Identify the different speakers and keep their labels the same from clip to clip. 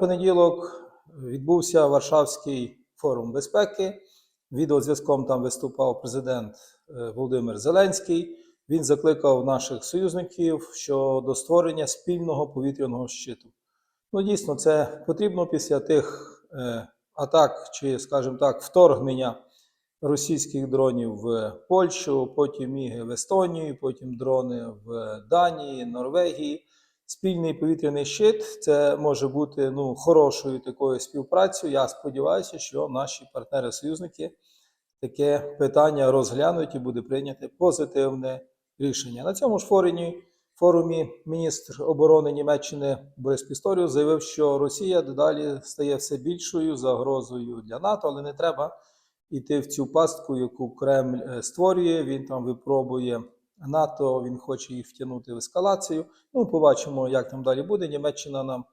Speaker 1: понеділок відбувся Варшавський форум безпеки. Відеозв'язком там виступав президент е, Володимир Зеленський. Він закликав наших союзників щодо створення спільного повітряного щиту. Ну, дійсно, це потрібно після тих е, атак, чи, скажімо так, вторгнення російських дронів в Польщу, потім міги в Естонію, потім дрони в Данії, Норвегії. Спільний повітряний щит це може бути ну, хорошою такою співпрацею. Я сподіваюся, що наші партнери-союзники таке питання розглянуть і буде прийнято позитивне рішення. На цьому ж форумі, форумі міністр оборони Німеччини Борис Пісторіус заявив, що Росія дедалі стає все більшою загрозою для НАТО, але не треба йти в цю пастку, яку Кремль е, створює. Він там випробує НАТО, він хоче їх втягнути в ескалацію. Ну, побачимо, як там далі буде. Німеччина нам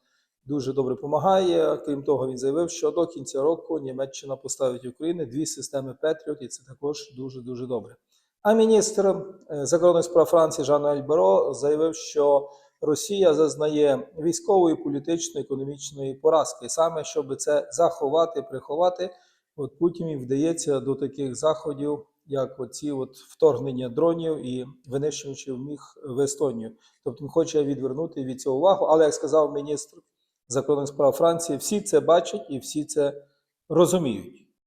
Speaker 1: дуже добре допомагає. Крім того, він заявив, що до кінця року Німеччина поставить в Україну дві системи Петріот, і це також дуже дуже добре. А міністр е, закордонних справ Франції Жан Ельберо заявив, що Росія зазнає військової, політичної, економічної поразки. Саме щоб це заховати, приховати, от Путіну вдається до таких заходів, як оці от вторгнення дронів і винищувачів міг в Естонію. Тобто він хоче відвернути від цього увагу. Але як сказав міністр закордонних справ Франції, всі це бачать і всі це розуміють.